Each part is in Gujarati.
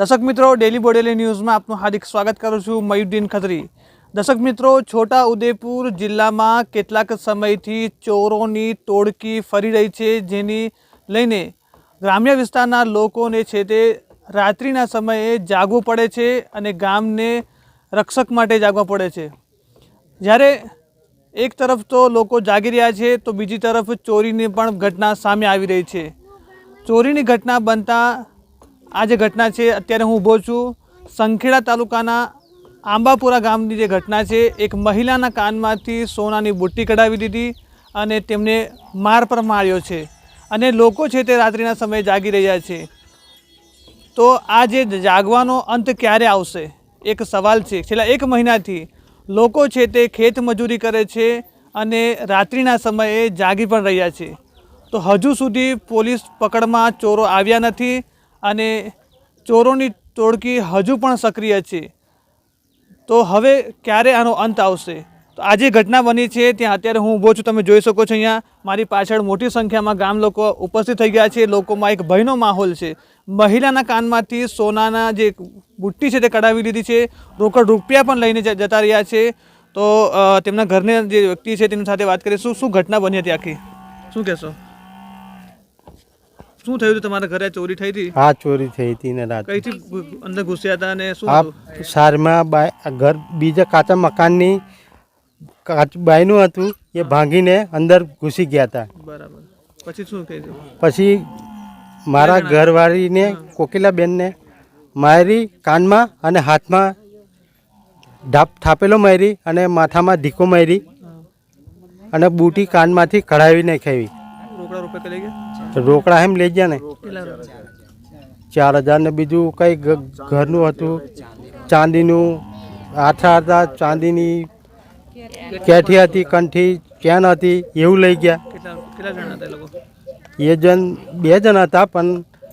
દર્શક મિત્રો ડેલી બોડેલી ન્યૂઝમાં આપનું હાર્દિક સ્વાગત કરું છું મયુદ્દીન ખત્રી. દર્શક મિત્રો છોટા ઉદેપુર જિલ્લામાં કેટલાક સમયથી ચોરોની ટોળકી ફરી રહી છે, જેની લઈને ગ્રામ્ય વિસ્તારના લોકોને છે તે રાત્રિના સમયે જાગવું પડે છે અને ગામને રક્ષક માટે જાગવા પડે છે. જ્યારે એક તરફ તો લોકો જાગી રહ્યા છે, તો બીજી તરફ ચોરીની પણ ઘટના સામે આવી રહી છે. ચોરીની ઘટના બનતા આ જે ઘટના છે, અત્યારે હું ઊભો છું. સંખેડા તાલુકાના આંબાપુરા ગામની જે ઘટના છે, એક મહિલાના કાનમાંથી સોનાની બુટ્ટી કઢાવી દીધી અને તેમને માર પર માર્યો છે. અને લોકો છે તે રાત્રિના સમયે જાગી રહ્યા છે. તો આ જે જાગવાનો અંત ક્યારે આવશે? એક સવાલ છે. છેલ્લા એક મહિનાથી લોકો છે તે ખેત મજૂરી કરે છે અને રાત્રિના સમયે જાગી પણ રહ્યા છે. તો હજુ સુધી પોલીસ પકડમાં ચોરો આવ્યા નથી. અને ચોરોની ટોળકી હજુ પણ સક્રિય છે. તો હવે ક્યારે આનો અંત આવશે? તો આજે ઘટના બની છે, ત્યાં અત્યારે હું ઊભો છું. તમે જોઈ શકો છો અહીંયા, મારી પાછળ મોટી સંખ્યામાં ગામ લોકો ઉપસ્થિત થઈ ગયા છે. લોકોમાં એક ભયનો માહોલ છે. મહિલાના કાનમાંથી સોનાના જે બુટ્ટી છે તે કઢાવી લીધી છે. રોકડ રૂપિયા પણ લઈને જતા રહ્યા છે. તો તેમના ઘરને જે વ્યક્તિ છે તેની સાથે વાત કરીશું. શું ઘટના બની હતી આખી? શું કહેશો? શું થયું હતું? તમારા ઘરે ચોરી થઈ હતી? હા ચોરી થઈ હતી ને રાત. કઈથી અંદર ઘૂસ્યા હતા અને શું સારમાં બાય ઘર બીજા કાચા મકાનની કાચ બાયનું હતું એ ભાંગીને અંદર ઘૂસી ગયા હતા. બરાબર. પછી શું કહી પછી મારા ઘરવાળીને કોકિલાબેનને મારી કાનમાં અને હાથમાં ઢાપ થાપેલો મારી અને માથામાં ધીકો મારી અને બૂટી કાનમાંથી કઢાવી ખાવી રોકડા રૂપિયા લઈ ગયા? રોકડા એમ લઈ ગયા ને? ચાર હજાર ને બીજું કઈ ઘરનું હતું. ચાંદીનું આઠા હતા ચાંદીની કેઠી હતી કંઠી ચેન હતી એવું લઈ ગયા. એ જણ બે જણ હતા પણ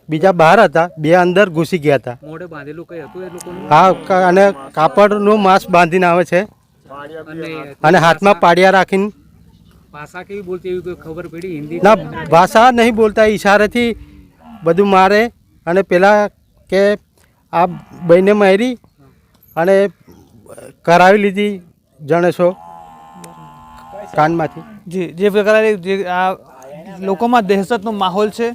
બીજા બહાર હતા. બે અંદર ઘૂસી ગયા હતા. મોઢે બાંધેલું કઈ હતું એ લોકોનું? હા અને કાપડનું માસ્ક બાંધીને આવે છે. અને હાથમાં પાડિયા રાખીને ભાષા કેવી બોલતી એવી કોઈ ખબર પડી? હિન્દી ના ભાષા નહીં બોલતા ઈશારેથી બધું મારે. અને પેલા કે આ બહેને મારી અને કરાવી લીધી જણસો કાનમાંથી. જી જે પ્રકારે જે આ લોકોમાં દહેશતનો માહોલ છે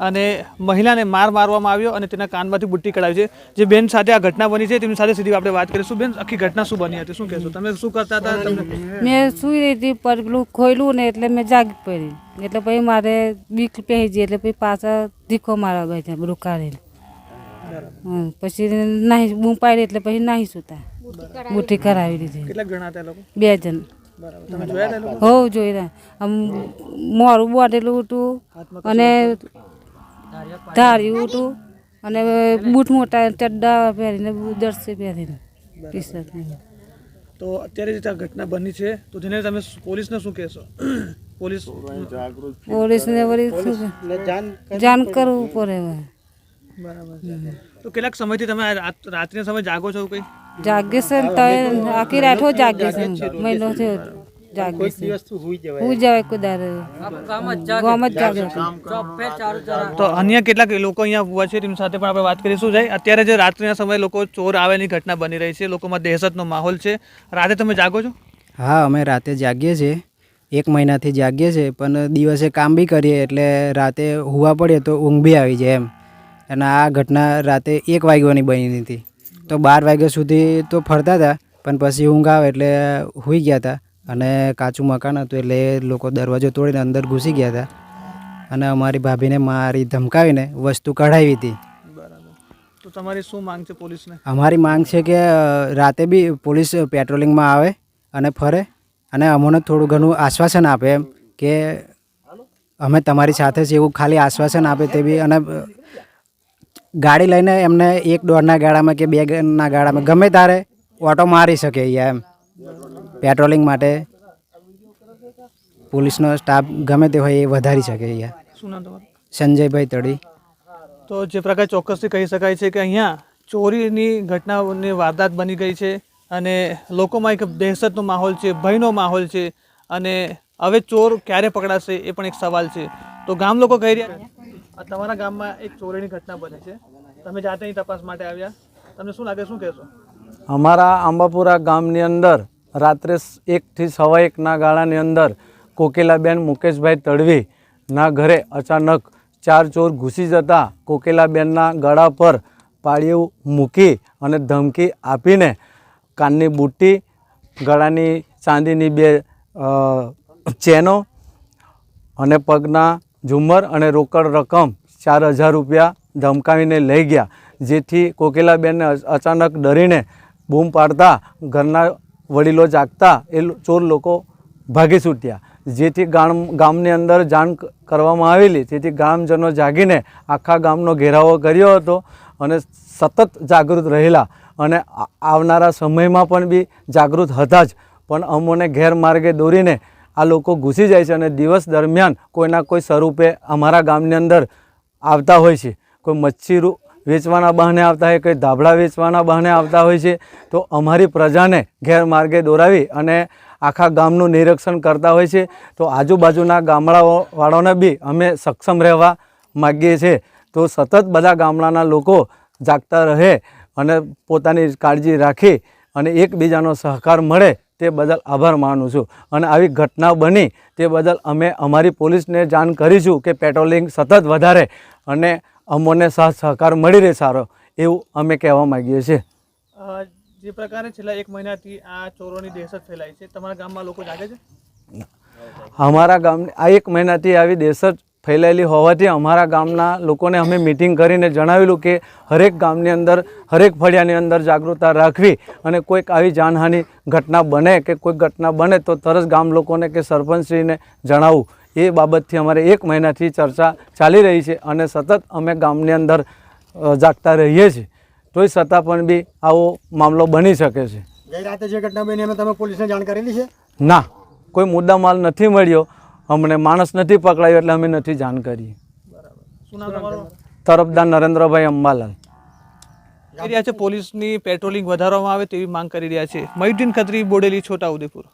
અને મહિલાને માર મારવામાં આવ્યો અને તેના કાનમાંથી બુટ્ટી કઢાવી છે. જે બેન સાથે આ ઘટના બની છે તેમની સાથે સીધી આપણે વાત કરીશું. બેન આખી ઘટના શું બની હતી? શું કહેશો? તમે શું કરતા હતા? તમને મેં સુઈ રહી હતી પર પેલું ખોયલું ને એટલે મેં જાગી પડી. એટલે પછી મારે બીક પહેરી ગઈ એટલે પછી પાછા ધીખો મારવા ગયા ત્યાં બધું કાઢીને પછી નાહી બૂમ પાડી એટલે પછી નાહી સુતા. બુટ્ટી કરાવી દીધી હતા લોકો? બે જણ. હો જોઈ રહ્યા. આમ મોરું બોટેલું હતું અને ધાર્યું ઉઠું અને બૂટ મોટા ચડ્ડા પહેરીને દર્શે પહેરીને ટી શર્ટ તો અત્યારે જે આ ઘટના બની છે તો જેને તમે પોલીસને શું કહેશો? પોલીસ પોલીસને વળી શું જાણ કરવું પડે. હવે. બરાબર તો કેટલાક સમયથી તમે રાત- રાત્રિના સમય જાગો છો કઈ? જાગે છે આખી રાઠો જાગે છે મહિનો થયો જાગે છે હું જવાય. કોઈ દાડે. ગામ જ જાગે. તો અન્ય કેટલાક લોકો અહીંયા ઊભા છે તેમની સાથે પણ આપણે વાત કરીશું. જાય અત્યારે જે રાત્રિના સમયે લોકો ચોર આવેની ઘટના બની રહી છે લોકોમાં દહેશતનો માહોલ છે. રાતે તમે જાગો છો? હા અમે રાતે જાગીએ છીએ. એક મહિનાથી જાગીએ છીએ પણ દિવસે કામ બી કરીએ એટલે રાતે હુવા પડીએ તો ઊંઘ બી આવી જાય એમ. અને આ ઘટના રાતે એક વાગ્યાની બની હતી. તો બાર વાગ્યા સુધી તો ફરતા હતા પણ પછી ઊંઘ આવે એટલે હુઈ ગયા હતા. અને કાચું મકાન હતું એટલે એ લોકો દરવાજો તોડીને અંદર ઘૂસી ગયા હતા. અને અમારી ભાભીને મારી ધમકાવીને વસ્તુ કઢાવી હતી. બરાબર. તો તમારી શું માંગ છે પોલીસને? અમારી માંગ છે કે રાતે બી પોલીસ પેટ્રોલિંગમાં આવે અને ફરે અને અમને થોડું ઘણું આશ્વાસન આપે એમ કે અમે તમારી સાથે છે એવું ખાલી આશ્વાસન આપે તે બી અને ગાડી લઈને એમને એક દોઢના ગાળામાં કે બે ના ગાળામાં ગમે તારે ઓટો મારી શકે અહીંયા એમ. પેટ્રોલિંગ માટે પોલીસનો સ્ટાફ ગમે તે હોય એ વધારી શકે અહીંયા. શું નામ તમારું? સંજયભાઈ તળી તો જે પ્રકાર ચોક્કસથી કહી શકાય છે કે અહીંયા ચોરીની ઘટનાઓની વારદાત બની ગઈ છે અને લોકોમાં એક દહેશતનો માહોલ છે ભયનો માહોલ છે અને હવે ચોર ક્યારે પકડાશે એ પણ એક સવાલ છે. તો ગામ લોકો કહી રહ્યા તમારા ગામમાં એક ચોરીની ઘટના બની છે. તમે જાતે અહીં તપાસ માટે આવ્યા. તમને શું લાગે શું કહેશો? અમારા આંબાપુરા ગામની અંદર રાત્રે એકથી સવા એકના ગાળાની અંદર કોકેલાબેન મુકેશભાઈ તડવીના ઘરે અચાનક ચાર ચોર ઘૂસી જતા કોકેલાબેનના ગળા પર પાળિયું મૂકી અને ધમકી આપીને કાનની બુટ્ટી, ગળાની ચાંદીની બે ચેનો અને પગના ઝુમ્મર અને રોકડ રકમ ચાર હજાર રૂપિયા ધમકાવીને લઈ ગયા, જેથી કોકેલાબેનને અચાનક ડરીને બૂમ પાડતા ઘરના વડીલો જાગતા એ ચોર લોકો ભાગી છૂટ્યા. જેથી ગામ ગામની અંદર જાણ કરવામાં આવેલી. તેથી ગામજનો જાગીને આખા ગામનો ઘેરાવો કર્યો હતો અને સતત જાગૃત રહેલા. અને આવનારા સમયમાં પણ બી જાગૃત હતા જ. પણ અમોને ગેરમાર્ગે દોરીને આ લોકો ઘૂસી જાય છે અને દિવસ દરમિયાન કોઈના કોઈ સ્વરૂપે અમારા ગામની અંદર આવતા હોય છે. કોઈ મચ્છી વેચવાના બહાને આવતા હોય, કંઈ ધાબળા વેચવાના બહાને આવતા હોય છે, તો અમારી પ્રજાને ગેરમાર્ગે દોરાવી અને આખા ગામનું નિરીક્ષણ કરતા હોય છે. તો આજુબાજુના ગામડાઓવાળાને બી અમે સક્ષમ રહેવા માગીએ છીએ તો સતત બધા ગામડાના લોકો જાગતા રહે અને પોતાની કાળજી રાખી અને એકબીજાનો સહકાર મળે તે બદલ આભાર માનું છું. અને આવી ઘટના બની તે બદલ અમે અમારી પોલીસને જાણ કરીશું કે પેટ્રોલિંગ સતત વધારે અને અમોને સાથ સહકાર મળી રહે સારો એવું અમે કહેવા માગીએ છીએ. જે પ્રકારે છેલ્લા એક મહિનાથી આ ચોરોની દહેશત ફેલાય છે તમારા ગામમાં લોકો જાગે છે? અમારા ગામની આ એક મહિનાથી આવી દહેશત ફેલાયેલી હોવાથી અમારા ગામના લોકોને અમે મિટિંગ કરીને જણાવેલું કે હરેક ગામની અંદર હરેક ફળિયાની અંદર જાગૃતતા રાખવી અને કોઈક આવી જાનહાનિ ઘટના બને કે કોઈક ઘટના બને તો તરત ગામ લોકોને કે સરપંચશ્રીને જણાવવું એ બાબતથી અમારે એક મહિનાથી ચર્ચા ચાલી રહી છે અને સતત અમે ગામની અંદર જાગતા રહીએ છીએ. તોય છતાં પણ બી આવો મામલો બની શકે છે. ગઈ રાતે જે ઘટના બની એનો તમે પોલીસને જાણ કરેલી છે? ના કોઈ મુદ્દા માલ નથી મળ્યો. અમને માણસ નથી પકડાયો એટલે અમે નથી જાણ કરી. શું નામ તમારું? તરફદાર નરેન્દ્રભાઈ અંબાલાલ. કરી રહ્યા છે પોલીસની પેટ્રોલિંગ વધારવામાં આવે તેવી માંગ કરી રહ્યા છે. મયુદ્દીન ખત્રી બોડેલી છોટાઉદેપુર.